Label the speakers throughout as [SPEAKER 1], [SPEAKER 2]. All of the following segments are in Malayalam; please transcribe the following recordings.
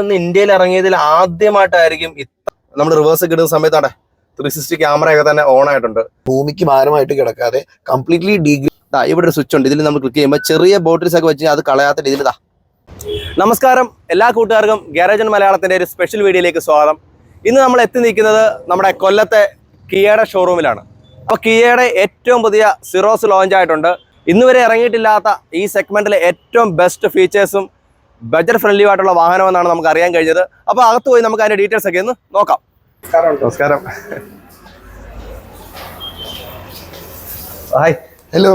[SPEAKER 1] ഇന്ന് ഇന്ത്യയിൽ ഇറങ്ങിയതിൽ ആദ്യമായിട്ടായിരിക്കും നമ്മൾ റിവേഴ്സ് കിട്ടുന്ന സമയത്താണ് ത്രീ സിക്സ്റ്റി ക്യാമറയൊക്കെ തന്നെ ഓൺ ആയിട്ടുണ്ട്.
[SPEAKER 2] ഭൂമിക്ക് ഭാരമായിട്ട് കിടക്കാതെ കംപ്ലീറ്റ്ലി ഡിഗ്രി
[SPEAKER 1] ഇവിടെ ഒരു സ്വിച്ച് ഉണ്ട്. ഇതിൽ നമ്മൾ ക്ലിക്ക് ചെയ്യുമ്പോൾ ചെറിയ ബോട്ടിൽസ് ഒക്കെ വെച്ച് അത് കളയാത്ത രീതിയിൽ ഇതാ നമസ്കാരം എല്ലാ കൂട്ടുകാർക്കും ഗ്യാരേജൻ മലയാളത്തിന്റെ ഒരു സ്പെഷ്യൽ വീഡിയോയിലേക്ക് സ്വാഗതം. ഇന്ന് നമ്മൾ എത്തി നിൽക്കുന്നത് നമ്മുടെ കൊല്ലത്തെ കിയയുടെ ഷോറൂമിലാണ് അപ്പോൾ കിയയുടെ ഏറ്റവും പുതിയ സിറോസ് ലോഞ്ച് ആയിട്ടുണ്ട്. ഇന്നുവരെ ഇറങ്ങിയിട്ടില്ലാത്ത ഈ സെഗ്മെന്റിലെ ഏറ്റവും ബെസ്റ്റ് ഫീച്ചേഴ്സും ബജറ്റ് ഫ്രണ്ട്ലി ആയിട്ടുള്ള വാഹനമെന്നാണ് നമുക്ക് അറിയാൻ കഴിഞ്ഞത്. അപ്പോൾ അകത്ത് പോയി നമുക്ക് അതിന്റെ ഡീറ്റെയിൽസ് ഒക്കെ ഒന്ന് നോക്കാം. നമസ്കാരം. ഹായ്
[SPEAKER 2] ഹലോ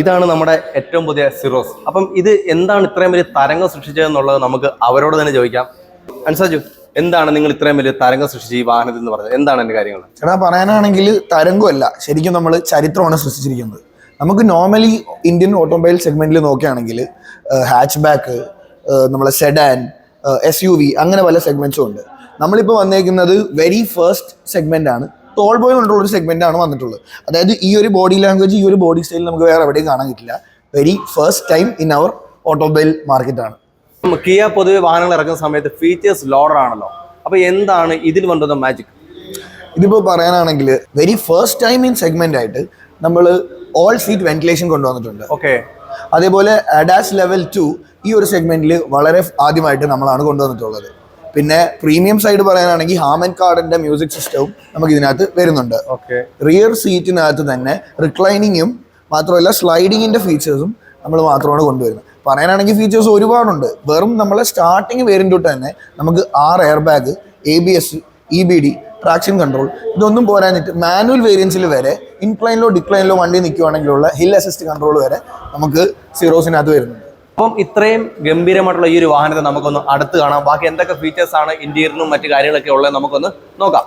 [SPEAKER 1] ഇതാണ് നമ്മുടെ ഏറ്റവും പുതിയ സിറോസ് അപ്പം ഇത് എന്താണ് ഇത്രയും വലിയ തരംഗം സൃഷ്ടിച്ചതെന്നുള്ളത് നമുക്ക് അവരോട് തന്നെ ചോദിക്കാം. അൻസാജു എന്താണ് നിങ്ങൾ ഇത്രയും വലിയ തരംഗം സൃഷ്ടിച്ച ഈ വാഹനത്തിൽ എന്ന് പറഞ്ഞത്? എന്താണ് എന്റെ കാര്യങ്ങൾ?
[SPEAKER 2] ചേട്ടാ പറയാനാണെങ്കിൽ തരംഗമല്ല. ശരിക്കും നമ്മൾ ചരിത്രമാണ് സൃഷ്ടിച്ചിരിക്കുന്നത്. നമുക്ക് നോർമലി ഇന്ത്യൻ ഓട്ടോമൊബൈൽ സെഗ്മെന്റിൽ നോക്കുകയാണെങ്കിൽ ഹാച്ച് ബാക്ക് നമ്മളെ സെഡാൻ എസ് യു വി അങ്ങനെ പല സെഗ്മെന്റ്സും ഉണ്ട്. നമ്മളിപ്പോൾ വന്നേക്കുന്നത് വെരി ഫസ്റ്റ് സെഗ്മെന്റ് ആണ്. ടോൾ ബോയ് കൊണ്ടുള്ള ഒരു സെഗ്മെന്റ് ആണ് വന്നിട്ടുള്ളത്. അതായത് ഈ ഒരു ബോഡി ലാംഗ്വേജ് ഈ ഒരു ബോഡി സ്റ്റൈൽ നമുക്ക് വേറെ എവിടെയും കാണാൻ കിട്ടില്ല very first time in our automobile ആണ്.
[SPEAKER 1] കിയ പൊതുവെ വാഹനങ്ങൾ ഇറക്കുന്ന സമയത്ത് ഫീച്ചേഴ്സ് ലോഡർ ആണല്ലോ. അപ്പൊ എന്താണ് ഇതിൽ കൊണ്ടുവന്ന മാജിക്
[SPEAKER 2] ഇതിപ്പോൾ പറയാനാണെങ്കിൽ very first time in segment ആയിട്ട് നമ്മൾ ഓൾ സീറ്റ് വെന്റിലേഷൻ കൊണ്ടുവന്നിട്ടുണ്ട്.
[SPEAKER 1] ഓക്കെ
[SPEAKER 2] അതേപോലെ അഡാസ് ലെവൽ ടു ഈ ഒരു സെഗ്മെന്റിൽ വളരെ ആദ്യമായിട്ട് നമ്മളാണ് കൊണ്ടുവന്നിട്ടുള്ളത്. പിന്നെ പ്രീമിയം സൈഡ് പറയാനാണെങ്കിൽ ഹാമൻ കാർഡിന്റെ മ്യൂസിക് സിസ്റ്റവും നമുക്ക് ഇതിനകത്ത് വരുന്നുണ്ട്.
[SPEAKER 1] ഓക്കെ
[SPEAKER 2] റിയർ സീറ്റിനകത്ത് തന്നെ റിക്ലൈനിങ്ങും മാത്രമല്ല സ്ലൈഡിങ്ങിന്റെ ഫീച്ചേഴ്സും നമ്മൾ മാത്രമാണ് കൊണ്ടുവരുന്നത്. പറയാനാണെങ്കിൽ ഫീച്ചേഴ്സ് ഒരുപാടുണ്ട്. വെറും നമ്മളെ സ്റ്റാർട്ടിങ് വേരിന്റെ തൊട്ട് തന്നെ നമുക്ക് ആറ് air bag A B S E B D traction control ഇതൊന്നും പോരാഞ്ഞിട്ട് മാനുവൽ വേരിയൻസിൽ വരെ ഇൻക്ലൈനിലോ ഡിക്ലൈനിലോ വണ്ടി നിൽക്കുവാണെങ്കിലുള്ള ഹിൽ അസിസ്റ്റ് കൺട്രോൾ വരെ നമുക്ക് സീറോസിനകത്ത് വരുന്നുണ്ട്.
[SPEAKER 1] അപ്പം ഇത്രയും ഗംഭീരമായിട്ടുള്ള ഈ ഒരു വാഹനത്തെ നമുക്കൊന്ന് അടുത്ത് കാണാം. ബാക്കി എന്തൊക്കെ ഫീച്ചേഴ്സ് ആണ് ഇന്റീരിയറിനും മറ്റു കാര്യങ്ങളൊക്കെ ഉള്ളത് നമുക്കൊന്ന് നോക്കാം.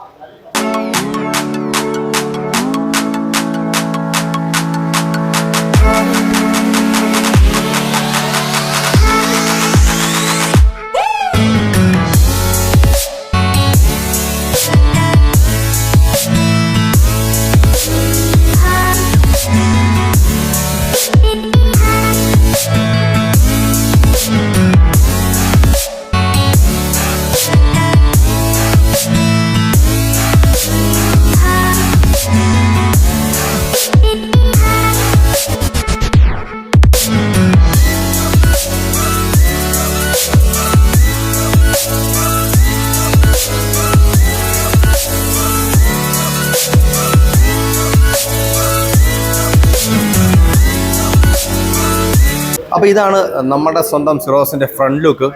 [SPEAKER 1] ഇതാണ് നമ്മുടെ സ്വന്തം സിറോസിന്റെ ഫ്രണ്ട് ലുക്ക്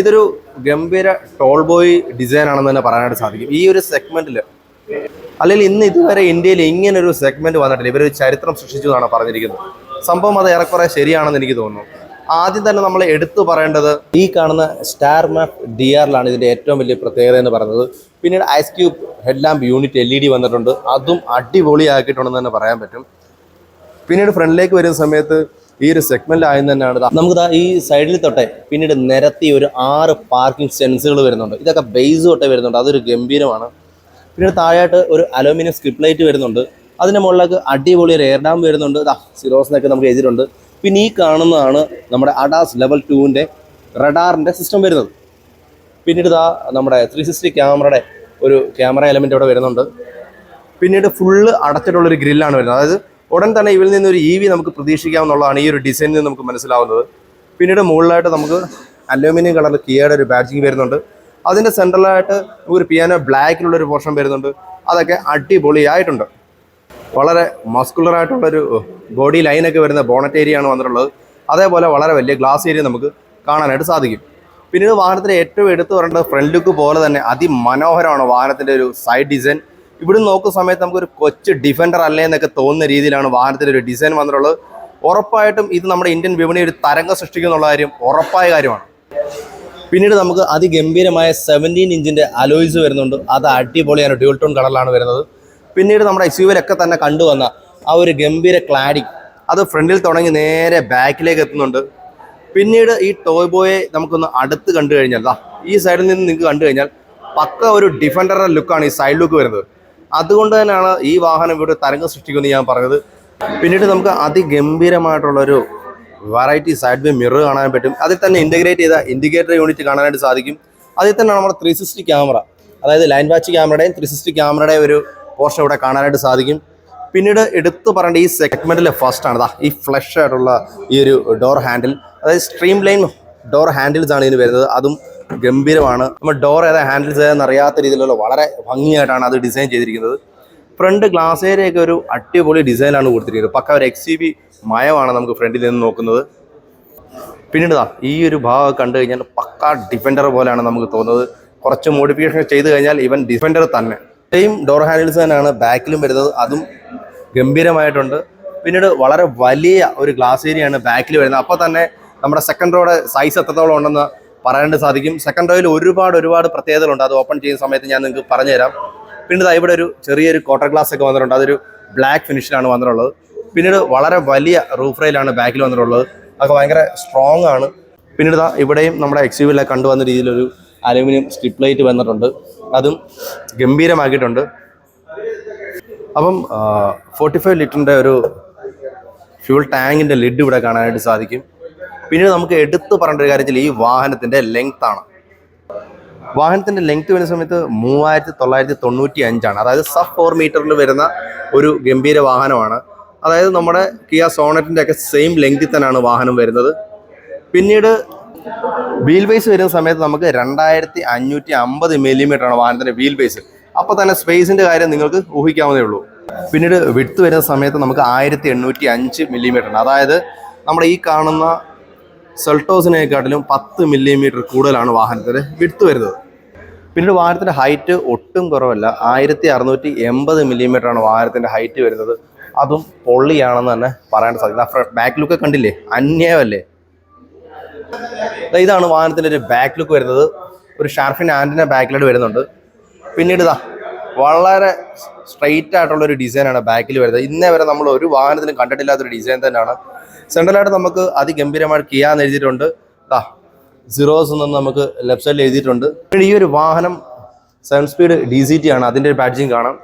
[SPEAKER 1] ഇതൊരു ഗംഭീര ടോൾ ബോയ് ഡിസൈൻ ആണെന്ന് തന്നെ പറയാനായിട്ട് സാധിക്കും. ഈ ഒരു സെഗ്മെന്റിൽ അല്ലെങ്കിൽ ഇന്ന് ഇതുവരെ ഇന്ത്യയിൽ ഇങ്ങനെ ഒരു സെഗ്മെന്റ് വന്നിട്ടില്ല. ഇവരൊരു ചരിത്രം സൃഷ്ടിച്ചു എന്നാണ് പറഞ്ഞിരിക്കുന്നത്. സംഭവം അത് ഏറെക്കുറെ ശരിയാണെന്ന് എനിക്ക് തോന്നുന്നു. ആദ്യം തന്നെ നമ്മൾ എടുത്തു പറയേണ്ടത് ഈ കാണുന്ന സ്റ്റാർ മാപ്പ് ഡി ആറിലാണ് ഇതിന്റെ ഏറ്റവും വലിയ പ്രത്യേകത എന്ന് പറയുന്നത്. പിന്നീട് ice cube head lamp unit L E D വന്നിട്ടുണ്ട്. അതും അടിപൊളിയാക്കിയിട്ടുണ്ടെന്ന് തന്നെ പറയാൻ പറ്റും. പിന്നീട് ഫ്രണ്ടിലേക്ക് വരുന്ന സമയത്ത് ഈ ഒരു സെഗ്മെന്റ് ആയെന്ന് തന്നെയാണ് നമുക്ക് ഈ സൈഡിൽ തൊട്ടേ പിന്നീട് നിരത്തി ഒരു ആറ് പാർക്കിംഗ് സെൻസുകൾ വരുന്നുണ്ട്. ഇതൊക്കെ ബേസ് തൊട്ടേ വരുന്നുണ്ട്. അതൊരു ഗംഭീരമാണ്. പിന്നീട് താഴെയായിട്ട് ഒരു അലോമിനിയം സ്ക്രിപ്പ് ലൈറ്റ് വരുന്നുണ്ട്. അതിന്റെ മുകളിലേക്ക് അടിപൊളി ഒരു എയർ ഡാം വരുന്നുണ്ട്. ദാ സിറോസിനൊക്കെ നമുക്ക് എഴുതിയിട്ടുണ്ട്. പിന്നെ ഈ കാണുന്നതാണ് നമ്മുടെ അഡാസ് ലെവൽ ടുവിന്റെ റഡാറിന്റെ സിസ്റ്റം വരുന്നത്. പിന്നീട് ഇതാ നമ്മുടെ ത്രീ സിക്സ്റ്റി ക്യാമറയുടെ ഒരു ക്യാമറ എലമെന്റ് ഇവിടെ വരുന്നുണ്ട്. പിന്നീട് ഫുള്ള് അടച്ചിട്ടുള്ളൊരു ഗ്രില്ലാണ് വരുന്നത്. അതായത് ഉടൻ തന്നെ ഇവരിൽ നിന്ന് ഒരു ഇ വി നമുക്ക് പ്രതീക്ഷിക്കാമെന്നുള്ളതാണ് ഈ ഒരു ഡിസൈനിൽ നിന്ന് നമുക്ക് മനസ്സിലാവുന്നത്. പിന്നീട് മുകളിലായിട്ട് നമുക്ക് അലൂമിനിയം കളർ കിയയുടെ ഒരു ബാഡ്ജിങ് വരുന്നുണ്ട്. അതിന്റെ സെൻട്രലായിട്ട് ഒരു പിയാനോ ബ്ലാക്കിലുള്ള ഒരു പോർഷൻ വരുന്നുണ്ട്. അതൊക്കെ അടിപൊളിയായിട്ടുണ്ട്. വളരെ മസ്കുലറായിട്ടുള്ളൊരു ബോഡി ലൈനൊക്കെ വരുന്ന ബോണറ്റ് ഏരിയ ആണ് വന്നിട്ടുള്ളത്. അതേപോലെ വളരെ വലിയ ഗ്ലാസ് ഏരിയ നമുക്ക് കാണാനായിട്ട് സാധിക്കും. പിന്നീട് വാഹനത്തിന് ഏറ്റവും എടുത്തു പറയേണ്ടത് ഫ്രണ്ട് ലുക്ക് പോലെ തന്നെ അതിമനോഹരമാണ് വാഹനത്തിന്റെ ഒരു സൈഡ് ഡിസൈൻ ഇവിടെ നോക്കുന്ന സമയത്ത് നമുക്കൊരു കൊച്ചു ഡിഫൻഡർ അല്ലേ എന്നൊക്കെ തോന്നുന്ന രീതിയിലാണ് വാഹനത്തിന്റെ ഒരു ഡിസൈൻ വന്നിട്ടുള്ളത്. ഉറപ്പായിട്ടും ഇത് നമ്മുടെ ഇന്ത്യൻ വിപണി ഒരു തരംഗം സൃഷ്ടിക്കുന്നുള്ള കാര്യം ഉറപ്പായ കാര്യമാണ്. പിന്നീട് നമുക്ക് അതിഗംഭീരമായ സെവന്റീൻ ഇഞ്ചിന്റെ അലോയ്സ് വരുന്നുണ്ട്. അത് അടിപൊളിയാണ് ഡ്യൂൾ ടോൺ കളറിലാണ് വരുന്നത്. പിന്നീട് നമ്മുടെ എസ് യുവിലൊക്കെ തന്നെ കണ്ടുവന്ന ആ ഒരു ഗംഭീര ക്ലാഡിങ് അത് ഫ്രണ്ടിൽ തുടങ്ങി നേരെ ബാക്കിലേക്ക് എത്തുന്നുണ്ട്. പിന്നീട് ഈ ടോയ് ബോയെ നമുക്കൊന്ന് അടുത്ത് കണ്ടു കഴിഞ്ഞാൽ ഈ സൈഡിൽ നിന്ന് നിങ്ങൾക്ക് കണ്ടു കഴിഞ്ഞാൽ പക്ക ഒരു ഡിഫൻഡറുടെ ലുക്കാണ് ഈ സൈഡ് ലുക്ക് വരുന്നത്. അതുകൊണ്ട് തന്നെയാണ് ഈ വാഹനം ഇവിടെ തരംഗം സൃഷ്ടിക്കുമെന്ന് ഞാൻ പറഞ്ഞത്. പിന്നീട് നമുക്ക് അതിഗംഭീരമായിട്ടുള്ളൊരു വെറൈറ്റി സൈഡ് ബൈ മിറർ കാണാൻ പറ്റും. അതിൽ തന്നെ ഇന്റഗ്രേറ്റ് ചെയ്ത ഇൻഡിക്കേറ്റർ യൂണിറ്റ് കാണാനായിട്ട് സാധിക്കും. അതിൽ തന്നെ നമ്മുടെ ത്രീ സിക്സ്റ്റി ക്യാമറ അതായത് ലൈൻ വാച്ച് ക്യാമറയുടെയും ത്രീ സിക്സ്റ്റി ക്യാമറയുടെയും ഒരു പോർഷൻ ഇവിടെ കാണാനായിട്ട് സാധിക്കും. പിന്നീട് എടുത്തു പറയേണ്ട ഈ സെഗ്മെന്റിലെ ഫസ്റ്റ് ആണ്. ഈ ഫ്ലഷ് ആയിട്ടുള്ള ഈ ഒരു ഡോർ ഹാൻഡിൽ അതായത് സ്ട്രീം ലൈൻ ഡോർ ഹാൻഡിൽസ് ആണ് ഇതിന് വരുന്നത്. അതും ഗംഭീരമാണ്. നമ്മൾ ഡോർ ഏതാ ഹാൻഡിൽസ് ഏതെന്ന് അറിയാത്ത രീതിയിലുള്ള വളരെ ഭംഗിയായിട്ടാണ് അത് ഡിസൈൻ ചെയ്തിരിക്കുന്നത്. ഫ്രണ്ട് ഗ്ലാസ് ഏരിയയൊക്കെ ഒരു അടിപൊളി ഡിസൈനാണ് കൊടുത്തിരിക്കുന്നത്. പക്ക ഒരു എക്സ് ബി മയമാണ് നമുക്ക് ഫ്രണ്ടിൽ നിന്ന് നോക്കുന്നത്. പിന്നീട് ഈ ഒരു ഭാഗം കണ്ടു കഴിഞ്ഞാൽ പക്ക ഡിഫൻഡർ പോലെയാണ് നമുക്ക് തോന്നുന്നത്. കുറച്ച് മോഡിഫിക്കേഷൻ ചെയ്ത് കഴിഞ്ഞാൽ ഇവൻ ഡിഫൻഡർ തന്നെ. സെയിം ഡോർ ഹാൻഡിൽസ് തന്നെയാണ് ബാക്കിലും വരുന്നത്. അതും ഗംഭീരമായിട്ടുണ്ട്. പിന്നീട് വളരെ വലിയ ഒരു ഗ്ലാസ് ഏരിയയാണ് ബാക്കിൽ വരുന്നത്. അപ്പോൾ തന്നെ നമ്മുടെ സെക്കൻഡ് റോയുടെ സൈസ് എത്രത്തോളം ഉണ്ടെന്ന് പറയാനായിട്ട് സാധിക്കും. സെക്കൻഡ് റോയിൽ ഒരുപാട് ഒരുപാട് പ്രത്യേകതകളുണ്ട്. അത് ഓപ്പൺ ചെയ്യുന്ന സമയത്ത് ഞാൻ നിങ്ങൾക്ക് പറഞ്ഞുതരാം. പിന്നീട് ഇവിടെ ഒരു ചെറിയൊരു ക്വാർട്ടർ ഗ്ലാസ് ഒക്കെ വന്നിട്ടുണ്ട്. അതൊരു ബ്ലാക്ക് ഫിനിഷിലാണ് വന്നിട്ടുള്ളത്. പിന്നീട് വളരെ വലിയ റൂഫ് റെയിലാണ് ബാക്കിൽ വന്നിട്ടുള്ളത്. അതൊക്കെ ഭയങ്കര സ്ട്രോങ് ആണ്. പിന്നീട് ഇവിടെയും നമ്മുടെ എക്സ് യു കണ്ടുവന്ന രീതിയിലൊരു അലുമിനിയം സ്ട്രിപ്പ് ലൈറ്റ് വന്നിട്ടുണ്ട്. അതും ഗംഭീരമാക്കിയിട്ടുണ്ട്. അപ്പം ഫോർട്ടി ഫൈവ് ലിറ്ററിന്റെ ഒരു ഫ്യൂൾ ടാങ്കിന്റെ ലിഡ് ഇവിടെ കാണാനായിട്ട് സാധിക്കും. പിന്നീട് നമുക്ക് എടുത്തു പറയേണ്ട ഒരു കാര്യത്തിൽ ഈ വാഹനത്തിന്റെ ലെങ്ത് ആണ്. വാഹനത്തിന്റെ ലെങ്ത് വരുന്ന സമയത്ത് മൂവായിരത്തി തൊള്ളായിരത്തി തൊണ്ണൂറ്റി അഞ്ചാണ് അതായത് സബ് ഫോർ മീറ്ററിൽ വരുന്ന ഒരു ഗംഭീര വാഹനമാണ്. അതായത് നമ്മുടെ കിയ സോണറ്റിന്റെ ഒക്കെ സെയിം ലെങ്തിൽ തന്നെയാണ് വാഹനം വരുന്നത്. പിന്നീട് വീൽ ബേസ് വരുന്ന സമയത്ത് നമുക്ക് രണ്ടായിരത്തി അഞ്ഞൂറ്റി അമ്പത് മില്ലിമീറ്റർ ആണ് വാഹനത്തിന്റെ വീൽ ബേസ് അപ്പോൾ തന്നെ സ്പേസിന്റെ കാര്യം നിങ്ങൾക്ക് ഊഹിക്കാവുന്നേ ഉള്ളൂ. പിന്നീട് വിട്ട് വരുന്ന സമയത്ത് നമുക്ക് ആയിരത്തി എണ്ണൂറ്റി അഞ്ച് മില്ലിമീറ്റർ ആണ്. അതായത് നമ്മുടെ ഈ കാണുന്ന സെൾട്ടോസിനെക്കാട്ടിലും പത്ത് മില്ലിമീറ്റർ കൂടുതലാണ് വാഹനത്തിന്റെ വിടുത്ത് വരുന്നത്. പിന്നീട് വാഹനത്തിന്റെ ഹൈറ്റ് ഒട്ടും കുറവല്ല. ആയിരത്തി അറുന്നൂറ്റി എൺപത് മില്ലിമീറ്റർ ആണ് വാഹനത്തിന്റെ ഹൈറ്റ് വരുന്നത്. അതും പൊള്ളിയാണെന്ന് തന്നെ പറയാൻ സാധിക്കും ബാക്ക് ലുക്ക് കണ്ടില്ലേ? അന്യായമല്ലേ? ഇതാണ് വാഹനത്തിന്റെ ഒരു ബാക്ക് ലുക്ക് വരുന്നത്. ഒരു ഷാർഫിൻ ആന്റിന ബാക്കിലോട്ട് വരുന്നുണ്ട്. പിന്നീട് ഇതാ വളരെ സ്ട്രെയിറ്റ് ആയിട്ടുള്ള ഒരു ഡിസൈനാണ് ബാക്കിൽ വരുന്നത്. ഇന്നേ വരെ നമ്മൾ ഒരു വാഹനത്തിലും കണ്ടിട്ടില്ലാത്തൊരു ഡിസൈൻ തന്നെയാണ് സെൻട്രലായിട്ട് നമുക്ക് അതിഗംഭീരമായിട്ട് കിയാൻ എഴുതിയിട്ടുണ്ട്. ആ സീറോസ് നിന്ന് നമുക്ക് ലെഫ്റ്റ് സൈഡിൽ എഴുതിയിട്ടുണ്ട്. പിന്നീട് ഈ ഒരു വാഹനം seven speed D C T ആണ്. അതിന്റെ ഒരു ബാഡ്ജിങ് കാണാം.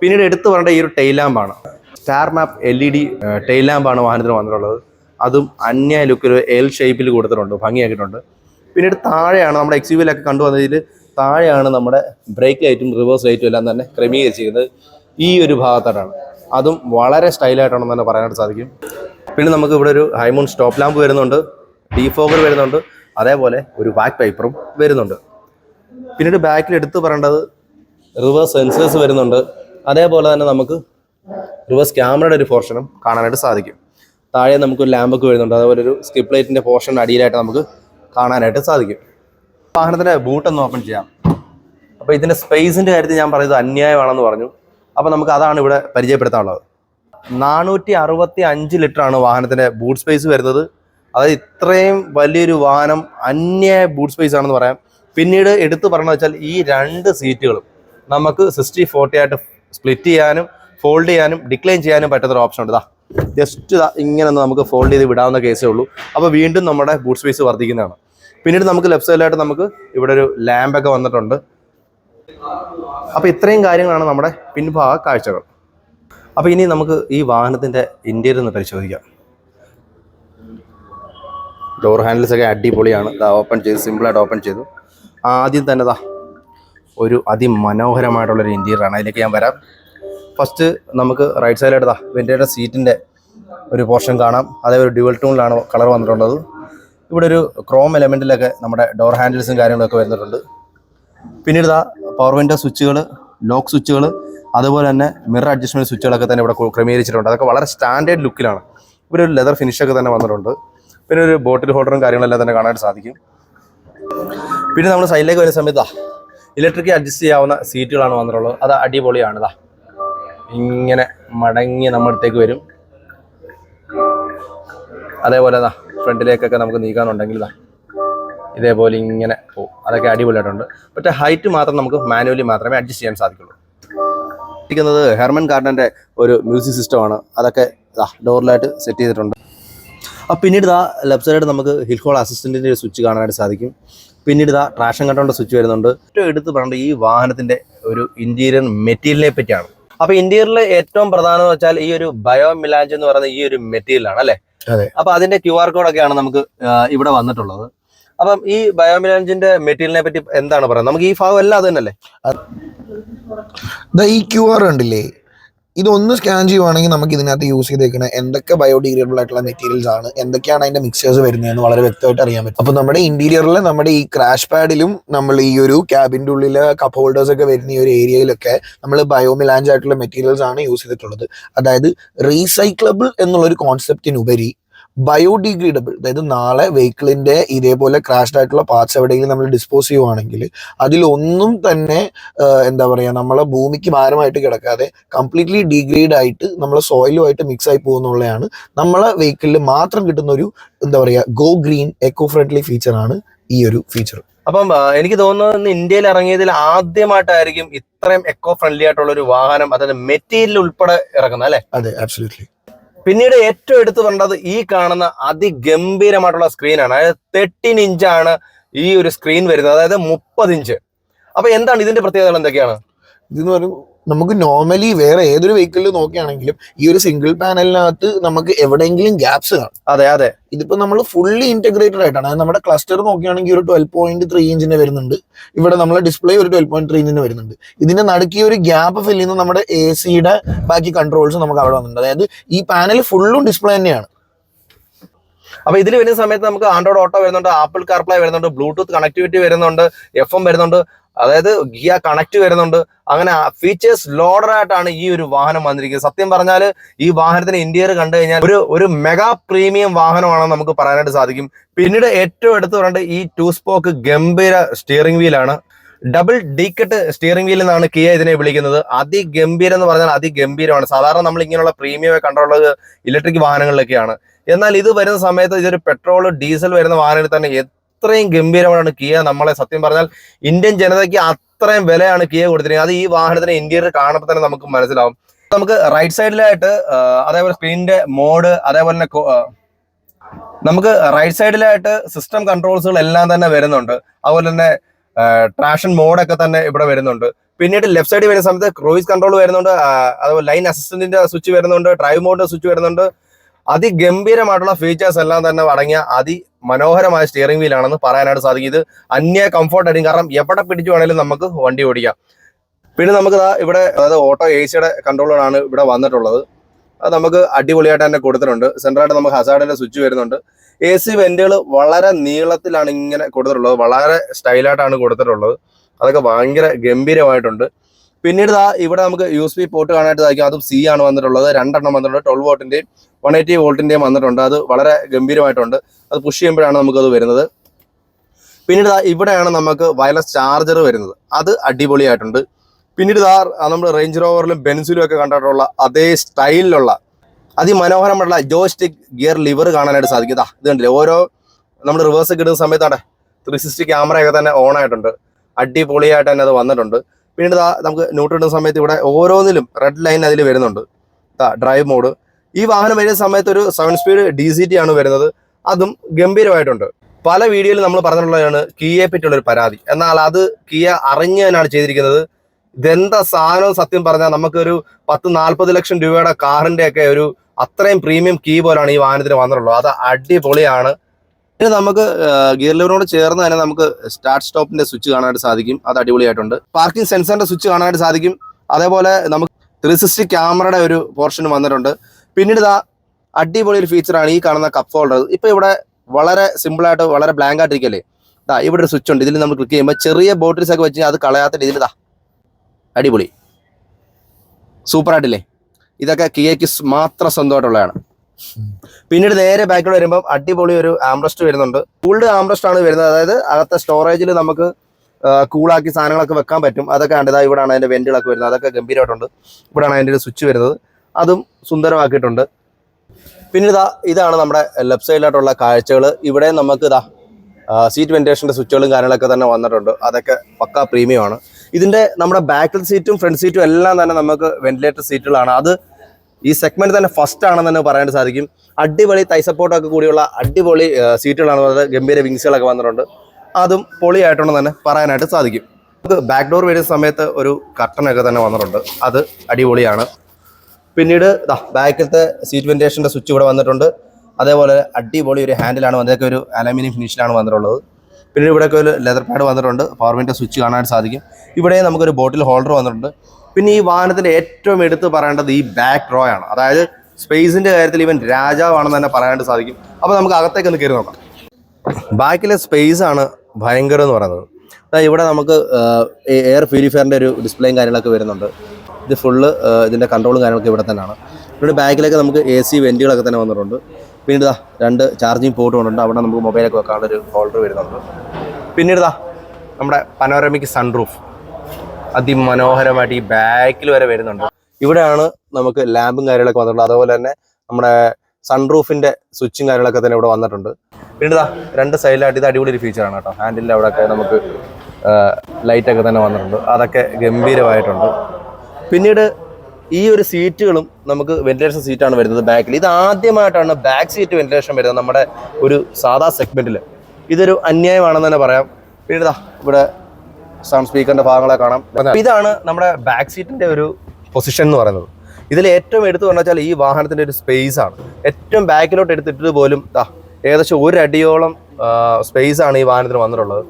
[SPEAKER 1] പിന്നീട് എടുത്തു പറയേണ്ട ഈ ഒരു tail ലാമ്പാണ് star map L E D tail ലാമ്പാണ് വാഹനത്തിന് വന്നിട്ടുള്ളത്. അതും അന്യ ലുക്കിൽ എൽ ഷേപ്പിൽ കൊടുത്തിട്ടുണ്ട്. ഭംഗിയാക്കിയിട്ടുണ്ട്. പിന്നീട് താഴെയാണ് നമ്മുടെ എക്സ് യുവിലൊക്കെ കണ്ടുവന്നതിൽ താഴെയാണ് നമ്മുടെ ബ്രേക്ക് ലൈറ്റും റിവേഴ്സ് ലൈറ്റും എല്ലാം തന്നെ ക്രമീകരിച്ചിരിക്കുന്നത് ഈ ഒരു ഭാഗത്തായിട്ടാണ്. അതും വളരെ സ്റ്റൈലായിട്ടാണെന്ന് തന്നെ പറയാനായിട്ട് സാധിക്കും. പിന്നെ നമുക്ക് ഇവിടെ ഒരു ഹൈമൂൺ സ്റ്റോപ്പ് ലാമ്പ് വരുന്നുണ്ട്. ഡീഫോഗർ വരുന്നുണ്ട്. അതേപോലെ ഒരു ബാക്ക് പൈപ്പറും വരുന്നുണ്ട്. പിന്നീട് ബാക്കിൽ എടുത്തു പറയേണ്ടത് റിവേഴ്സ് സെൻസേഴ്സ് വരുന്നുണ്ട്. അതേപോലെ തന്നെ നമുക്ക് റിവേഴ്സ് ക്യാമറയുടെ ഒരു പോർഷനും കാണാനായിട്ട് സാധിക്കും. താഴെ നമുക്ക് ഒരു ലാമ്പൊക്കെ വരുന്നുണ്ട്. അതേപോലെ ഒരു സ്കിപ്പ് ലൈറ്റിന്റെ പോർഷൻ അടിയിലായിട്ട് നമുക്ക് കാണാനായിട്ട് സാധിക്കും. വാഹനത്തിന്റെ ബൂട്ടൊന്ന് ഓപ്പൺ ചെയ്യാം. അപ്പോൾ ഇതിന്റെ സ്പേസിന്റെ കാര്യത്തിൽ ഞാൻ പറയുന്നത് അന്യായമാണെന്ന് പറഞ്ഞു. അപ്പോൾ നമുക്ക് അതാണ് ഇവിടെ പരിചയപ്പെടുത്താനുള്ളത്. നാനൂറ്റി അറുപത്തി അഞ്ച് ലിറ്ററാണ് വാഹനത്തിന്റെ ബൂട്ട് സ്പേസ് വരുന്നത്. അതായത് ഇത്രയും വലിയൊരു വാഹനം അന്യ ബൂട്ട് സ്പേസ് ആണെന്ന് പറയാം. പിന്നീട് എടുത്തു പറഞ്ഞു വെച്ചാൽ ഈ രണ്ട് സീറ്റുകളും നമുക്ക് സിക്സ്റ്റി ഫോർട്ടി ആയിട്ട് സ്പ്ലിറ്റ് ചെയ്യാനും ഫോൾഡ് ചെയ്യാനും ഡിക്ലൈൻ ചെയ്യാനും പറ്റുന്ന ഓപ്ഷൻ ഉണ്ട്. ഇതാ ജസ്റ്റ് ഇങ്ങനെ ഒന്ന് നമുക്ക് ഫോൾഡ് ചെയ്ത് വിടാവുന്ന കേസേ ഉള്ളൂ. അപ്പോൾ വീണ്ടും നമ്മുടെ ബൂട്ട് സ്പേസ് വർദ്ധിക്കുന്നതാണ്. പിന്നീട് നമുക്ക് ലെഫ്റ്റ് സൈഡിലായിട്ട് നമുക്ക് ഇവിടെ ഒരു ലാമ്പൊക്കെ വന്നിട്ടുണ്ട്. അപ്പോൾ ഇത്രയും കാര്യങ്ങളാണ് നമ്മുടെ പിൻഭാഗ കാഴ്ചകൾ. അപ്പോൾ ഇനി നമുക്ക് ഈ വാഹനത്തിന്റെ ഇന്റീരിയർ ഒന്ന് പരിശോധിക്കാം. ഡോർ ഹാൻഡിൽസ് ഒക്കെ അടിപൊളിയാണ്. ഇതാ ഓപ്പൺ ചെയ്തു. സിമ്പിളായിട്ട് ഓപ്പൺ ചെയ്തു. ആദ്യം തന്നെ ദാ ഒരു അതിമനോഹരമായിട്ടുള്ളൊരു ഇന്റീരിയറാണ് അതിലേക്ക് ഞാൻ വരാം. ഫസ്റ്റ് നമുക്ക് റൈറ്റ് സൈഡിലായിട്ട് ദാ വെന്റിയുടെ സീറ്റിന്റെ ഒരു പോർഷൻ കാണാം. അതേപോലെ ഡ്യുവൽ ടൂണിലാണ് കളർ വന്നിട്ടുള്ളത്. ഇവിടെ ഒരു ക്രോം എലമെന്റിലൊക്കെ നമ്മുടെ ഡോർ ഹാൻഡിൽസും കാര്യങ്ങളൊക്കെ വരുന്നിട്ടുണ്ട് പിന്നീട് ഇതാ പവർ വിൻഡോ സ്വിച്ചുകൾ ലോക്ക് സ്വിച്ചുകൾ അതുപോലെ തന്നെ മിറർ അഡ്ജസ്റ്റ്മെന്റ് സ്വിച്ചുകളൊക്കെ തന്നെ ഇവിടെ ക്രമീകരിച്ചിട്ടുണ്ട്. അതൊക്കെ വളരെ സ്റ്റാൻഡേർഡ് ലുക്കിലാണ് ഇവിടെ ഒരു ലെതർ ഫിനിഷൊക്കെ തന്നെ വന്നിട്ടുണ്ട്. പിന്നെ ഒരു ബോട്ടിൽ ഹോൾഡറും കാര്യങ്ങളെല്ലാം തന്നെ കാണാൻ സാധിക്കും. പിന്നെ നമ്മൾ സൈഡിലേക്ക് വരുന്ന സമയത്ത് ഇലക്ട്രിക് അഡ്ജസ്റ്റ് ചെയ്യാവുന്ന സീറ്റുകളാണ് വന്നിട്ടുള്ളത്. അത് അടിപൊളിയാണ് ഇതാ ഇങ്ങനെ മടങ്ങി നമ്മുടെ അടുത്തേക്ക് വരും. അതേപോലെ ഇതാ ഫ്രണ്ടിലേക്കൊക്കെ നമുക്ക് നീക്കാനുണ്ടെങ്കിൽ ഇതാ ഇതേപോലെ ഇങ്ങനെ പോകും അതൊക്കെ അടിപൊളിയായിട്ടുണ്ട്. പക്ഷേ ഹൈറ്റ് മാത്രം നമുക്ക് മാനുവലി മാത്രമേ അഡ്ജസ്റ്റ് ചെയ്യാൻ സാധിക്കുള്ളൂ. ഇരിക്കുന്നത് ഹെർമൻ ഗാർഡന്റെ ഒരു മ്യൂസിക് സിസ്റ്റമാണ്. അതൊക്കെ ഡോറിലായിട്ട് സെറ്റ് ചെയ്തിട്ടുണ്ട്. അപ്പോൾ പിന്നീട് ഇതാ ലെഫ്റ്റ് സൈഡ് നമുക്ക് ഹിൽ ഹോൾ അസിസ്റ്റന്റിന്റെ ഒരു സ്വിച്ച് കാണാനായിട്ട് സാധിക്കും. പിന്നീട് ഇതാ ട്രാഷൻ കൺട്രോളിന്റെ സ്വിച്ച് വരുന്നുണ്ട്. ഏറ്റവും എടുത്ത് പറയേണ്ടത് ഈ വാഹനത്തിന്റെ ഒരു ഇന്റീരിയർ മെറ്റീരിയലിനെ പറ്റിയാണ്. അപ്പോൾ ഇന്റീരിയറിൽ ഏറ്റവും പ്രധാനം എന്ന് വെച്ചാൽ ഈ ഒരു ബയോ മിലാഞ്ച് എന്ന് പറയുന്ന ഈ ഒരു മെറ്റീരിയലാണ് അല്ലേ?
[SPEAKER 2] അതെ.
[SPEAKER 1] അപ്പോൾ അതിന്റെ ക്യു ആർ കോഡൊക്കെയാണ് നമുക്ക് ഇവിടെ വന്നിട്ടുള്ളത്. അപ്പം ഈ ബയോമിനാൻജിന്റെ മെറ്റീരിയലിനെ പറ്റി എന്താണ് പറയുന്നത്? നമുക്ക് ഈ ഭാഗം എല്ലാം അത് തന്നെയല്ലേ?
[SPEAKER 2] ഈ ക്യു ആർ ഉണ്ടല്ലേ ഇതൊന്ന് സ്കാൻ ചെയ്യുവാണെങ്കിൽ നമുക്ക് ഇതിനകത്ത് യൂസ് ചെയ്തേക്കുന്ന എന്തൊക്കെ ബയോഡിഗ്രേബിൾ ആയിട്ടുള്ള മെറ്റീരിയൽസ് ആണ് എന്തൊക്കെയാണ് അതിന്റെ മിക്സേഴ്സ് വരുന്നതെന്ന് വളരെ വ്യക്തമായിട്ട് അറിയാൻ പറ്റും. അപ്പൊ നമ്മുടെ ഇന്റീരിയറിൽ നമ്മുടെ ഈ ക്രാഷ് പാഡിലും നമ്മൾ ഈ ഒരു ക്യാബിന്റെ ഉള്ളിലെ കപ്പ് ഹോൾഡേഴ്സ് ഒക്കെ വരുന്ന ഈ ഒരു ഏരിയയിലൊക്കെ നമ്മൾ ബയോമിലാഞ്ച് ആയിട്ടുള്ള മെറ്റീരിയൽസ് ആണ് യൂസ് ചെയ്തിട്ടുള്ളത്. അതായത് റീസൈക്ലബിൾ എന്നുള്ള ഒരു കോൺസെപ്റ്റിനുപരി ബയോഡിഗ്രേഡബിൾ അതായത് നാളെ വെഹിക്കിളിന്റെ ഇതേപോലെ ക്രാഷ്ഡ് ആയിട്ടുള്ള പാർട്സ് എവിടെയെങ്കിലും നമ്മൾ ഡിസ്പോസ് ചെയ്യുവാണെങ്കിൽ അതിലൊന്നും തന്നെ എന്താ പറയുക നമ്മളെ ഭൂമിക്ക് ഭാരമായിട്ട് കിടക്കാതെ കംപ്ലീറ്റ്ലി ഡീഗ്രേഡ് ആയിട്ട് നമ്മളെ സോയിലുമായിട്ട് മിക്സ് ആയി പോകുന്നുള്ളതാണ് നമ്മളെ വെഹിക്കിളിൽ മാത്രം കിട്ടുന്ന ഒരു എന്താ പറയുക go green eco friendly feature ആണ് ഈ ഒരു ഫീച്ചർ
[SPEAKER 1] അപ്പം എനിക്ക് തോന്നുന്നത് ഇന്ത്യയിൽ ഇറങ്ങിയതിൽ ആദ്യമായിട്ടായിരിക്കും ഇത്രയും എക്കോ ഫ്രണ്ട്ലി ആയിട്ടുള്ള ഒരു വാഹനം അതായത് മെറ്റീരിയൽ ഉൾപ്പെടെ ഇറക്കുന്നത് അല്ലെ?
[SPEAKER 2] അതെ ആബ്സല്യൂട്ട്ലി
[SPEAKER 1] പിന്നീട് ഏറ്റവും എടുത്തു പറഞ്ഞത് ഈ കാണുന്ന അതിഗംഭീരമായിട്ടുള്ള സ്ക്രീനാണ് അതായത് തേർട്ടീൻ ഇഞ്ചാണ് ഈ ഒരു സ്ക്രീൻ വരുന്നത്. അതായത് മുപ്പത് ഇഞ്ച് അപ്പൊ എന്താണ് ഇതിന്റെ പ്രത്യേകതകൾ എന്തൊക്കെയാണ്?
[SPEAKER 2] ഇതെന്ന് പറയുമ്പോൾ നമുക്ക് നോർമലി വേറെ ഏതൊരു വെഹിക്കിളിൽ നോക്കുകയാണെങ്കിലും ഈ ഒരു സിംഗിൾ പാനലിനകത്ത് നമുക്ക് എവിടെയെങ്കിലും ഗ്യാപ്സ് കാണും.
[SPEAKER 1] അതെ അതെ.
[SPEAKER 2] ഇതിപ്പോ നമ്മൾ ഫുള്ളി ഇന്റഗ്രേറ്റഡ് ആയിട്ടാണ്. അതായത് നമ്മുടെ ക്ലസ്റ്റർ നോക്കുകയാണെങ്കിൽ ഒരു ട്വൽവ് പോയിന്റ് ത്രീ ഇഞ്ചിന് വരുന്നുണ്ട്. ഇവിടെ നമ്മളെ ഡിസ്പ്ലേ ഒരു ട്വൽവ് പോയിന്റ് ത്രീ ഇഞ്ചിന് വരുന്നുണ്ട്. ഇതിന്റെ നടുക്കി ഒരു ഗ്യാപ്പ് ഫിൽ ചെയ്യുന്ന നമ്മുടെ എ സിയുടെ ബാക്കി കൺട്രോൾസ് നമുക്ക് അവിടെ വന്നിട്ടുണ്ട്. അതായത് ഈ പാനൽ ഫുള്ളും ഡിസ്പ്ലേ തന്നെയാണ്.
[SPEAKER 1] അപ്പൊ ഇതിൽ വരുന്ന സമയത്ത് നമുക്ക് ആൻഡ്രോയിഡ് ഓട്ടോ വരുന്നുണ്ട് ആപ്പിൾ കാർപ്ലേ വരുന്നുണ്ട് ബ്ലൂടൂത്ത് കണക്ടിവിറ്റി വരുന്നുണ്ട് എഫ് എം വരുന്നുണ്ട്. അതായത് ഗിയ കണക്ട് വരുന്നുണ്ട്. അങ്ങനെ ഫീച്ചേഴ്സ് ലോഡർ ആയിട്ടാണ് ഈ ഒരു വാഹനം വന്നിരിക്കുന്നത്. സത്യം പറഞ്ഞാൽ ഈ വാഹനത്തിന് ഇന്ത്യയിൽ കണ്ടു കഴിഞ്ഞാൽ ഒരു ഒരു മെഗാ പ്രീമിയം വാഹനമാണെന്ന് നമുക്ക് പറയാനായിട്ട് സാധിക്കും. പിന്നീട് ഏറ്റവും എടുത്തു പറയേണ്ടത് ഈ ടൂ സ്പോക്ക് ഗംഭീര steering വീലാണ് double D cut steering wheel എന്നാണ് കിയ ഇതിനെ വിളിക്കുന്നത്. അതിഗംഭീരം എന്ന് പറഞ്ഞാൽ അതിഗംഭീരമാണ്. സാധാരണ നമ്മൾ ഇങ്ങനെയുള്ള പ്രീമിയം കണ്ടുള്ളത് ഇലക്ട്രിക് വാഹനങ്ങളിലൊക്കെയാണ്. എന്നാൽ ഇത് വരുന്ന സമയത്ത് ഇതൊരു പെട്രോൾ ഡീസൽ വരുന്ന വാഹനത്തിൽ തന്നെ എത്രയും ഗംഭീരമാണ് കിയ നമ്മളെ സത്യം പറഞ്ഞാൽ ഇന്ത്യൻ ജനതയ്ക്ക് അത്രയും വിലയാണ് കിയ കൊടുത്തിരിക്കുന്നത്. അത് ഈ വാഹനത്തിന് ഇന്ത്യയിൽ കാണുമ്പോൾ തന്നെ നമുക്ക് മനസ്സിലാവും. നമുക്ക് റൈറ്റ് സൈഡിലായിട്ട് അതേപോലെ സ്ക്രീനിന്റെ മോഡ് അതേപോലെ തന്നെ നമുക്ക് റൈറ്റ് സൈഡിലായിട്ട് സിസ്റ്റം കൺട്രോൾസുകൾ എല്ലാം തന്നെ വരുന്നുണ്ട്. അതുപോലെ തന്നെ ട്രാഷൻ മോഡൊക്കെ തന്നെ ഇവിടെ വരുന്നുണ്ട്. പിന്നീട് ലെഫ്റ്റ് സൈഡിൽ വരുന്ന സമയത്ത് ക്രൂയിസ് കൺട്രോൾ വരുന്നുണ്ട്. അതുപോലെ ലൈൻ അസിസ്റ്റന്റിന്റെ സ്വിച്ച് വരുന്നുണ്ട് ഡ്രൈവ് മോഡിന്റെ സ്വിച്ച് വരുന്നുണ്ട്. അതിഗംഭീരമായിട്ടുള്ള ഫീച്ചേഴ്സ് എല്ലാം തന്നെ അടങ്ങിയ അതി മനോഹരമായ സ്റ്റിയറിംഗ് വീലാണെന്ന് പറയാനായിട്ട് സാധിക്കും. ഇത് അന്യ കംഫോർട്ട് ആയിരിക്കും. കാരണം എവിടെ പിടിച്ചു വേണേലും നമുക്ക് വണ്ടി ഓടിക്കാം. പിന്നെ നമുക്ക് ഇവിടെ അതായത് ഓട്ടോ എ സിയുടെ കൺട്രോളാണ് ഇവിടെ വന്നിട്ടുള്ളത്. അത് നമുക്ക് അടിപൊളിയായിട്ട് തന്നെ കൊടുത്തിട്ടുണ്ട്. സെൻട്രലായിട്ട് നമുക്ക് ഹസാർഡിന്റെ സ്വിച്ച് വരുന്നുണ്ട്. എ സി വെന്റുകൾ വളരെ നീളത്തിലാണ് ഇങ്ങനെ കൊടുത്തിട്ടുള്ളത്. വളരെ സ്റ്റൈലായിട്ടാണ് കൊടുത്തിട്ടുള്ളത്. അതൊക്കെ ഭയങ്കര ഗംഭീരമായിട്ടുണ്ട്. പിന്നീട് ആ ഇവിടെ നമുക്ക് യു എസ് ബി പോർട്ട് കാണാനായിട്ട് സാധിക്കും. അതും സി ആണ് വന്നിട്ടുള്ളത്. രണ്ടെണ്ണം വന്നിട്ടുണ്ട്. ട്വൽവ് വോട്ടിന്റെയും വൺ എയ്റ്റി വോൾട്ടിന്റെയും വന്നിട്ടുണ്ട്. അത് വളരെ ഗംഭീരമായിട്ടുണ്ട്. അത് പുഷ് ചെയ്യുമ്പോഴാണ് നമുക്കത് വരുന്നത്. പിന്നീട് ഇവിടെയാണ് നമുക്ക് വയർലെസ് ചാർജർ വരുന്നത്. അത് അടിപൊളിയായിട്ടുണ്ട്. പിന്നീട് ദാ നമ്മൾ റേഞ്ച് റോവറിലും ബെൻസിലും ഒക്കെ കണ്ടിട്ടുള്ള അതേ സ്റ്റൈലിലുള്ള അതിമനോഹരമായിട്ടുള്ള ജോസ്റ്റിക് ഗിയർ ലിവർ കാണാനായിട്ട് സാധിക്കും. ഇതാ ഇത് കണ്ടില്ലേ? ഓരോ നമ്മൾ റിവേഴ്സ് ഇടുന്ന സമയത്താണ് ത്രീ സിക്സ്റ്റി ക്യാമറയൊക്കെ തന്നെ ഓൺ ആയിട്ടുണ്ട്. അടിപൊളിയായിട്ട് തന്നെ അത് വന്നിട്ടുണ്ട്. പിന്നീട് നമുക്ക് ന്യൂട്രൽ ഇടുന്ന സമയത്ത് ഇവിടെ ഓരോന്നിലും റെഡ് ലൈൻ അതിൽ വരുന്നുണ്ട്. ഡ്രൈവ് മോഡ് ഈ വാഹനം വരുന്ന സമയത്ത് ഒരു seven speed D C T ആണ് വരുന്നത്. അതും ഗംഭീരമായിട്ടുണ്ട്. പല വീഡിയോയിൽ നമ്മൾ പറഞ്ഞിട്ടുള്ളതാണ് കീയെ പറ്റിയുള്ള ഒരു പരാതി. എന്നാൽ അത് കിയ അറിഞ്ഞു തന്നെയാണ് ചെയ്തിരിക്കുന്നത് ഇതെന്താ സാധനം സത്യം പറഞ്ഞാൽ നമുക്കൊരു പത്ത് നാൽപ്പത് ലക്ഷം രൂപയുടെ കാറിന്റെ ഒക്കെ ഒരു അത്രയും പ്രീമിയം കീ പോലാണ് ഈ വാഹനത്തിന് വന്നിട്ടുള്ളത്. അത് അടിപൊളിയാണ്. പിന്നെ നമുക്ക് ഗിയർ ലിവറിനോട് ചേർന്ന് തന്നെ നമുക്ക് സ്റ്റാർട്ട് സ്റ്റോപ്പിന്റെ സ്വിച്ച് കാണാനായിട്ട് സാധിക്കും. അത് അടിപൊളിയായിട്ടുണ്ട്. പാർക്കിംഗ് സെൻസറിന്റെ സ്വിച്ച് കാണാനായിട്ട് സാധിക്കും. അതേപോലെ നമുക്ക് ത്രീ സിക്സ്റ്റി ക്യാമറയുടെ ഒരു പോർഷൻ വന്നിട്ടുണ്ട്. പിന്നീട് ഇതാ അടിപൊളി ഒരു ഫീച്ചറാണ് ഈ കാണുന്ന കപ്പ് ഹോൾഡർ ഇപ്പൊ ഇവിടെ വളരെ സിമ്പിൾ ആയിട്ട് വളരെ ബ്ലാങ്ക് ആയിട്ടിരിക്കല്ലേ? ഇതാ ഇവിടെ ഒരു സ്വിച്ച് ഉണ്ട്. ഇതിൽ നമ്മൾ ക്ലിക്ക് ചെയ്യുമ്പോൾ ചെറിയ ബോട്ടിൽസ് ഒക്കെ വെച്ച് അത് കളയാത്ത രീതിയിൽ ഇതാ അടിപൊളി. സൂപ്പർ ആയിട്ടില്ലേ? ഇതൊക്കെ കിയയ്ക്ക് മാത്രം സ്വന്തമായിട്ടുള്ളതാണ്. പിന്നീട് നേരെ ബാക്കിൽ വരുമ്പോൾ അടിപൊളി ഒരു ആംബ്രസ്റ്റ് വരുന്നുണ്ട്. കൂൾഡ് ആംബ്രസ്റ്റ് ആണ് വരുന്നത്. അതായത് അകത്തെ സ്റ്റോറേജിൽ നമുക്ക് കൂളാക്കി സാധനങ്ങളൊക്കെ വെക്കാൻ പറ്റും. അതൊക്കെ ഇതാ ഇവിടെയാണ് അതിന്റെ വെന്റുകളൊക്കെ വരുന്നത്. അതൊക്കെ ഗംഭീരമായിട്ടുണ്ട് ഇവിടെയാണ് അതിന്റെ ഒരു സ്വിച്ച് വരുന്നത്. അതും സുന്ദരമാക്കിയിട്ടുണ്ട്. പിന്നെ ഇതാ ഇതാണ് നമ്മുടെ ലെഫ്റ്റ് സൈഡിലായിട്ടുള്ള കാഴ്ചകൾ ഇവിടെ നമുക്ക് ഇതാ സീറ്റ് വെന്റേഷന്റെ സ്വിച്ചുകളും കാര്യങ്ങളൊക്കെ തന്നെ വന്നിട്ടുണ്ട്. അതൊക്കെ പക്ക പ്രീമിയമാണ് ഇതിന്റെ നമ്മുടെ ബാക്കിൽ സീറ്റും ഫ്രണ്ട് സീറ്റും എല്ലാം തന്നെ നമുക്ക് വെന്റിലേറ്റർ സീറ്റുകളാണ് അത് ഈ സെഗ്മെന്റ് തന്നെ ഫസ്റ്റ് ആണെന്ന് തന്നെ പറയാൻ സാധിക്കും. അടിപൊളി തൈ സപ്പോർട്ടൊക്കെ കൂടിയുള്ള അടിപൊളി സീറ്റുകളാണ് വന്നത് ഗംഭീര വിങ്സുകളൊക്കെ വന്നിട്ടുണ്ട്. അതും പൊളിയായിട്ടുണ്ടെന്ന് തന്നെ പറയാനായിട്ട് സാധിക്കും. നമുക്ക് ബാക്ക് ഡോർ വരുന്ന സമയത്ത് ഒരു കർട്ടനൊക്കെ തന്നെ വന്നിട്ടുണ്ട്. അത് അടിപൊളിയാണ്. പിന്നീട് ദാ ബാക്കിലത്തെ സീറ്റ് വെന്റിലേഷന്റെ സ്വിച്ച് ഇവിടെ വന്നിട്ടുണ്ട്. അതേപോലെ അടിപൊളി ഒരു ഹാൻഡിലാണ് വന്നതൊക്കെ ഒരു അലുമിനിയം ഫിനിഷിലാണ് വന്നിട്ടുള്ളത്. പിന്നീട് ഇവിടെയൊക്കെ ഒരു ലെതർ പാഡ് വന്നിട്ടുണ്ട്. പവർ വിന്റെ സ്വിച്ച് കാണാനായിട്ട് സാധിക്കും. ഇവിടെ നമുക്കൊരു ബോട്ടിൽ ഹോൾഡർ വന്നിട്ടുണ്ട്. പിന്നെ ഈ വാഹനത്തിന്റെ ഏറ്റവും എടുത്ത് പറയേണ്ടത് ഈ ബാക്ക് റോ ആണ്. അതായത് സ്പേസിന്റെ കാര്യത്തിൽ ഇവൻ രാജാവാണെന്ന് തന്നെ പറയാനായിട്ട് സാധിക്കും. അപ്പോൾ നമുക്ക് അകത്തേക്ക് ഒന്ന് കയറി നോക്കാം. ബാക്കിലെ സ്പേസ് ആണ് ഭയങ്കരം എന്ന് പറയുന്നത്. അതായത് ഇവിടെ നമുക്ക് എയർ പ്യൂരിഫയറിന്റെ ഒരു ഡിസ്പ്ലേയും കാര്യങ്ങളൊക്കെ വരുന്നുണ്ട്. ഇത് ഫുള്ള് ഇതിന്റെ കൺട്രോളും കാര്യങ്ങളൊക്കെ ഇവിടെ തന്നെയാണ്. ഇവിടെ ബാക്കിലേക്ക് നമുക്ക് എ സി വെന്റുകളൊക്കെ തന്നെ വന്നിട്ടുണ്ട്. പിന്നീട് ദാ രണ്ട് ചാർജിങ് പോർട്ട് കൊണ്ടുണ്ട്. അവിടെ നമുക്ക് മൊബൈലൊക്കെ വെക്കാനുള്ള ഒരു ഹോൾഡർ വരുന്നുണ്ട്. പിന്നീട് ദാ നമ്മുടെ പനോരമിക് സൺറൂഫ് അതിമനോഹരമായിട്ട് ഈ ബാക്കിൽ വരെ വരുന്നുണ്ട്. ഇവിടെയാണ് നമുക്ക് ലാമ്പും കാര്യങ്ങളൊക്കെ വന്നിട്ടുള്ളത്. അതുപോലെ തന്നെ നമ്മുടെ സൺറൂഫിന്റെ സ്വിച്ചും കാര്യങ്ങളൊക്കെ തന്നെ ഇവിടെ വന്നിട്ടുണ്ട്. പിന്നെ രണ്ട് സൈഡിലായിട്ട് ഇത് അടിപൊളി ഒരു ഫീച്ചറാണ് കേട്ടോ. ഹാൻഡിലിന്റെ അവിടെയൊക്കെ നമുക്ക് ലൈറ്റ് ഒക്കെ തന്നെ വന്നിട്ടുണ്ട്. അതൊക്കെ ഗംഭീരമായിട്ടുണ്ട്. പിന്നീട് ഈ ഒരു സീറ്റുകളും നമുക്ക് വെന്റിലേഷൻ സീറ്റാണ് വരുന്നത് ബാക്കിൽ. ഇത് ആദ്യമായിട്ടാണ് ബാക്ക് സീറ്റ് വെന്റിലേഷൻ വരുന്നത് നമ്മുടെ ഒരു സാധാ സെഗ്മെന്റിൽ ഇതൊരു അന്യായമാണെന്ന് തന്നെ പറയാം. പിന്നീട് ഇവിടെ സൗണ്ട് സ്പീക്കറിന്റെ ഭാഗങ്ങളെ കാണാം. ഇതാണ് നമ്മുടെ ബാക്ക് സീറ്റിന്റെ ഒരു പൊസിഷൻ എന്ന് പറയുന്നത്. ഇതിൽ ഏറ്റവും എടുത്തു പറഞ്ഞാൽ ഈ വാഹനത്തിന്റെ ഒരു സ്പേസ് ആണ്. ഏറ്റവും ബാക്കിലോട്ട് എടുത്തിട്ട് പോലും ഏകദേശം ഒരു അടിയോളം സ്പേസ് ആണ് ഈ വാഹനത്തിന് വന്നിട്ടുള്ളത്.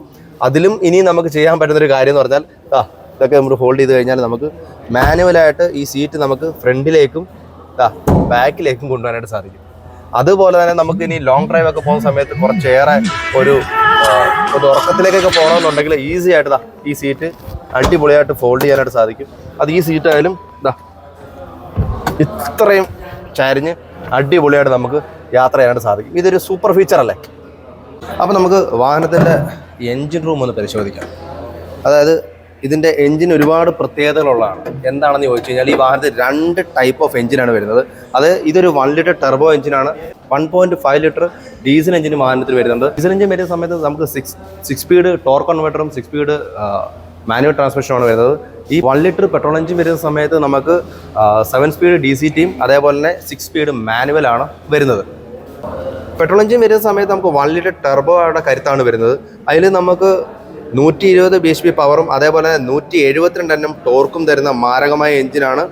[SPEAKER 1] അതിലും ഇനി നമുക്ക് ചെയ്യാൻ പറ്റുന്ന ഒരു കാര്യം എന്ന് പറഞ്ഞാൽ ആ ഇതൊക്കെ നമ്മൾ ഹോൾഡ് ചെയ്ത് കഴിഞ്ഞാൽ നമുക്ക് മാനുവലായിട്ട് ഈ സീറ്റ് നമുക്ക് ഫ്രണ്ടിലേക്കും ബാക്കിലേക്കും കൊണ്ടുപോകാനായിട്ട് സാധിക്കും. അതുപോലെ തന്നെ നമുക്ക് ഇനി ലോങ് ഡ്രൈവ് ഒക്കെ പോകുന്ന സമയത്ത് കുറച്ചേറെ ഒരു ഒരു ഉറക്കത്തിലേക്കൊക്കെ പോകണമെന്നുണ്ടെങ്കിൽ ഈസി ആയിട്ട് ഈ സീറ്റ് അടിപൊളിയായിട്ട് ഫോൾഡ് ചെയ്യാനായിട്ട് സാധിക്കും. അത് ഈ സീറ്റ് ആയാലും ദാ ഇത്രയും ചരിഞ്ഞ് അടിപൊളിയായിട്ട് നമുക്ക് യാത്ര ചെയ്യാനായിട്ട് സാധിക്കും. ഇതൊരു സൂപ്പർ ഫീച്ചർ അല്ലേ? അപ്പോൾ നമുക്ക് വാഹനത്തിന്റെ എൻജിൻ റൂം ഒന്ന് പരിശോധിക്കാം. അതായത് ഇതിന്റെ എൻജിൻ ഒരുപാട് പ്രത്യേകതകളുള്ളതാണ്. എന്താണെന്ന് ചോദിച്ചു കഴിഞ്ഞാൽ ഈ വാഹനത്തിൽ രണ്ട് ടൈപ്പ് ഓഫ് എഞ്ചിനാണ് വരുന്നത്. അത് ഇതൊരു വൺ ലിറ്റർ ടെർബോ എഞ്ചിനാണ് one point five litre diesel engine വാഹനത്തിൽ വരുന്നുണ്ട്. ഡീസൽ എഞ്ചിൻ വരുന്ന സമയത്ത് നമുക്ക് സിക്സ് സിക്സ് സ്പീഡ് ടോർക്ക് കൺവെർട്ടറും സിക്സ് സ്പീഡ് മാനുവൽ ട്രാൻസ്മിഷനുമാണ് വരുന്നത്. ഈ വൺ ലിറ്റർ പെട്രോൾ എഞ്ചിൻ വരുന്ന സമയത്ത് നമുക്ക് സെവൻ സ്പീഡ് ഡി സി ടിയും അതേപോലെ തന്നെ സിക്സ് സ്പീഡ് മാനുവൽ ആണ് വരുന്നത്. പെട്രോൾ എഞ്ചിൻ വരുന്ന സമയത്ത് നമുക്ക് വൺ ലിറ്റർ ടെർബോയുടെ കരുത്താണ് വരുന്നത്. അതിൽ നമുക്ക് നൂറ്റി ഇരുപത് ബി എച്ച് പി പവറും അതേപോലെ തന്നെ നൂറ്റി എഴുപത്തിരണ്ട് എണ്ണം ടോർക്കും തരുന്ന മാരകമായ എഞ്ചിനാണ്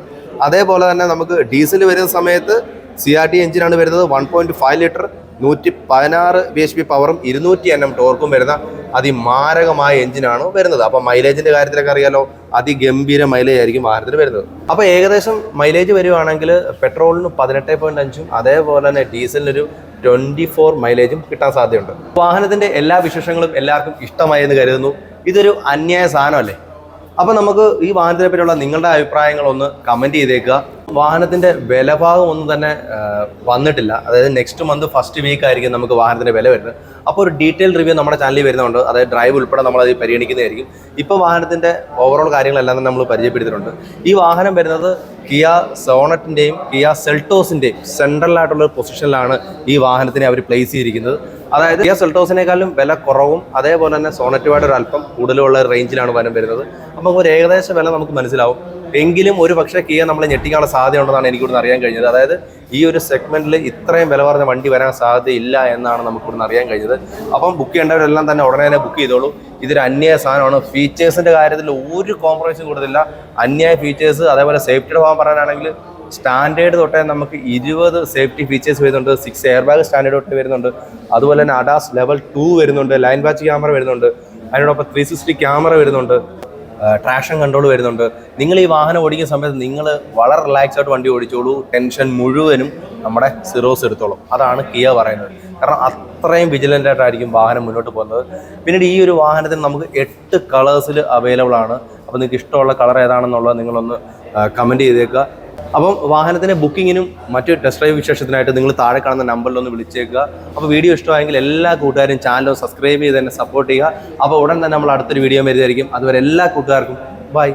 [SPEAKER 1] അതേപോലെ തന്നെ നമുക്ക് ഡീസൽ വരുന്ന സമയത്ത് സി ആർ ടി എഞ്ചിനാണ് വരുന്നത്. വൺ പോയിന്റ് ഫൈവ് ലിറ്റർ നൂറ്റി പതിനാറ് ബി എച്ച് പി പവറും ഇരുന്നൂറ്റി എൻ എം ടോർക്കും വരുന്ന അതിമാരകമായ എഞ്ചിനാണ് വരുന്നത്. അപ്പോൾ മൈലേജിന്റെ കാര്യത്തിലൊക്കെ അറിയാലോ അതിഗംഭീര മൈലേജ് ആയിരിക്കും വാഹനത്തിന് വരുന്നത്. അപ്പോൾ ഏകദേശം മൈലേജ് വരുവാണെങ്കിൽ പെട്രോളിന് പതിനെട്ട് പോയിന്റ് അഞ്ചും അതേപോലെ തന്നെ ഡീസലിനൊരു ട്വന്റി ഫോർ മൈലേജും കിട്ടാൻ സാധ്യതയുണ്ട്. വാഹനത്തിന്റെ എല്ലാ വിശേഷങ്ങളും എല്ലാവർക്കും ഇഷ്ടമായി എന്ന് കരുതുന്നു. ഇതൊരു അന്യായ സാധനമല്ലേ? അപ്പോൾ നമുക്ക് ഈ വാഹനത്തിനെ പറ്റിയുള്ള നിങ്ങളുടെ അഭിപ്രായങ്ങളൊന്ന് കമന്റ് ചെയ്തേക്കുക. വാഹനത്തിന്റെ വിലഭാഗം ഒന്നും തന്നെ വന്നിട്ടില്ല. അതായത് നെക്സ്റ്റ് മന്ത് ഫസ്റ്റ് വീക്ക് ആയിരിക്കും നമുക്ക് വാഹനത്തിന്റെ വില വരുന്നത്. അപ്പോൾ ഒരു ഡീറ്റെയിൽ റിവ്യൂ നമ്മുടെ ചാനലിൽ വരുന്നുണ്ട്. അതായത് ഡ്രൈവ് ഉൾപ്പെടെ നമ്മൾ അത് പരിഗണിക്കുന്നതായിരിക്കും. ഇപ്പോൾ വാഹനത്തിന്റെ ഓവറോൾ കാര്യങ്ങളെല്ലാം തന്നെ നമ്മൾ പരിചയപ്പെടുത്തിയിട്ടുണ്ട്. ഈ വാഹനം വരുന്നത് കിയ സോണറ്റിന്റെയും കിയ ആയിട്ടുള്ള ഒരു പൊസിഷനിലാണ് ഈ വാഹനത്തിനെ അവർ പ്ലേസ് ചെയ്തിരിക്കുന്നത്. അതായത് കിയ സെൽട്ടോസിനേക്കാളും വില കുറവും അതേപോലെ തന്നെ സോണറ്റുമായിട്ട് ഒരു അല്പം കൂടുതലുള്ള റേഞ്ചിലാണ് വനം വരുന്നത് അപ്പോൾ ഒരു ഏകദേശ വില നമുക്ക് മനസ്സിലാവും. എങ്കിലും ഒരു പക്ഷേ കിയ നമ്മളെ ഞെട്ടിക്കാനുള്ള സാധ്യത ഉണ്ടെന്നാണ് എനിക്കിവിടുന്ന് അറിയാൻ കഴിഞ്ഞത്. അതായത് ഈ ഒരു സെഗ്മെന്റിൽ ഇത്രയും വില പറഞ്ഞ വണ്ടി വരാൻ സാധ്യതയില്ല എന്നാണ് നമുക്ക് ഇവിടുന്ന് അറിയാൻ കഴിഞ്ഞത്. അപ്പം ബുക്ക് ചെയ്യേണ്ടവരെല്ലാം തന്നെ ഉടനെ തന്നെ ബുക്ക് ചെയ്തോളൂ. ഇതൊരു അന്യായ സാധനമാണ്. ഫീച്ചേഴ്സിന്റെ കാര്യത്തിൽ ഒരു കോംപ്രമൈസും കൂടുതലില്ല അന്യായ ഫീച്ചേഴ്സ് അതേപോലെ സേഫ്റ്റിയുടെ ഭാഗം പറയാനാണെങ്കിൽ സ്റ്റാൻഡേർഡ് തൊട്ടേ നമുക്ക് ഇരുപത് സേഫ്റ്റി ഫീച്ചേഴ്സ് വരുന്നുണ്ട്. സിക്സ് എയർ ബാഗ് സ്റ്റാൻഡേർഡ് തൊട്ടേ വരുന്നുണ്ട്. അതുപോലെ തന്നെ അഡാസ് ലെവൽ ടു വരുന്നുണ്ട്. ലൈൻ വാച്ച് ക്യാമറ വരുന്നുണ്ട്. അതിനോടൊപ്പം ത്രീ സിക്സ്റ്റി ക്യാമറ വരുന്നുണ്ട്. ട്രാക്ഷൻ കൺട്രോൾ വരുന്നുണ്ട്. നിങ്ങൾ ഈ വാഹനം ഓടിക്കുന്ന സമയത്ത് നിങ്ങൾ വളരെ റിലാക്സ് ആയിട്ട് വണ്ടി ഓടിച്ചോളൂ. ടെൻഷൻ മുഴുവനും നമ്മുടെ സിറോസ് എടുത്തോളും. അതാണ് കിയ പറയുന്നത്. കാരണം അത്രയും വിജിലന്റ് ആയിട്ടായിരിക്കും വാഹനം മുന്നോട്ട് പോകുന്നത്. പിന്നീട് ഈ ഒരു വാഹനത്തിന് നമുക്ക് എട്ട് കളേഴ്സിൽ അവൈലബിൾ ആണ്. അപ്പോൾ നിങ്ങൾക്ക് ഇഷ്ടമുള്ള കളർ ഏതാണെന്നുള്ളത് നിങ്ങളൊന്ന് കമന്റ് ചെയ്തേക്കുക. അപ്പം വാഹനത്തിന്റെ ബുക്കിങ്ങിനും മറ്റു ടെസ്റ്റ് ഡ്രൈവ് വിശേഷത്തിനായിട്ട് നിങ്ങൾ താഴെ കാണുന്ന നമ്പറിൽ ഒന്ന് വിളിച്ചേക്കുക. അപ്പോൾ വീഡിയോ ഇഷ്ടമായെങ്കിൽ എല്ലാ കൂട്ടുകാരും ചാനൽ സബ്സ്ക്രൈബ് ചെയ്ത് തന്നെ സപ്പോർട്ട് ചെയ്യുക. അപ്പോൾ ഉടൻ തന്നെ നമ്മൾ അടുത്തൊരു വീഡിയോ വരുന്നതായിരിക്കും. അതുവരെ എല്ലാ കൂട്ടുകാർക്കും ബൈ